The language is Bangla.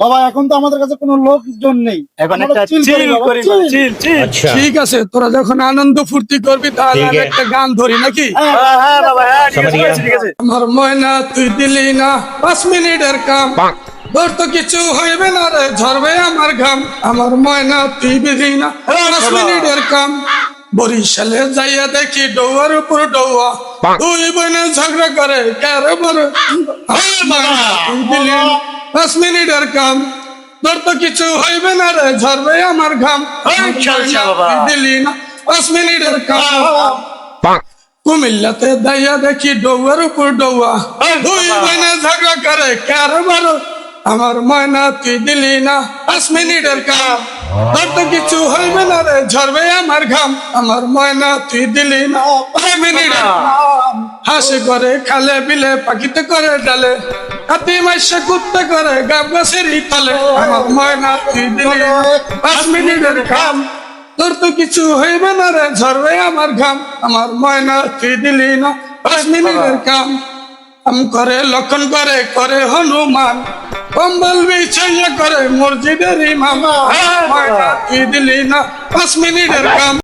বাবা এখন তো আমাদের কাছে কোনো লোকজন নেই। এখন একটা চিল করি চিল চিল ঠিক আছে তোরা যখন আনন্দ ফুর্তি করবি তাহলে। একটা গান ধরি নাকি? হ্যাঁ, হ্যাঁ হ্যাঁ বাবা হ্যাঁ ঠিক আছে আমার ময়না তুই দিলি না পাঁচ মিনিটের কাম। তোর তো কিছু হইবে না রে ঝরবে আমার ঘাম। আমার ময়না তুই দিলি না পাঁচ মিনিটের কাম। বরিশালে যাইয়া দেখি ডৌয়ার উপর ডৌয়া। তুই বনে ঝগড়া করে কারে বড় ময়না পাঁচ মিনিটের কাম। তোর তো কিছু হইবে না রে ঝরবে আমার ঘাম। ময়না। দিলি না পাঁচ মিনিটের কাম। কুমিল্লাতে দাইয়া দেখি ডৌয়ার উপর ডৌয়া। দুই মহিনা ঝগড়া করে কার বারো? আমার ময়না তুই দিলি না পাঁচ মিনিটের কাম। তোর তো কিছু হইবে না রে ঝরবে আমার ঘাম। আমার ময়না তুই দিলি না পাঁচ মিনিটের কাম করে, খালে বিলে পাখিতে করে ডালে। হাতি মাইসে কুত্তে করে, গাব গাছের তলে আমার ময়না তুই দিলি, পাঁচ মিনিটের কাম তোর তো কিছু হইবে না রে, ঝরবে আমার ঘাম। আমার ময়না তুই দিলি না, পাঁচ মিনিটের কাম আম করে, লক্ষণ করে করে হনুমান। কম্বল বিছাইয়া করে মসজিদের ইমাম। ময়না তুই দিলি না, পাঁচ মিনিটের কাম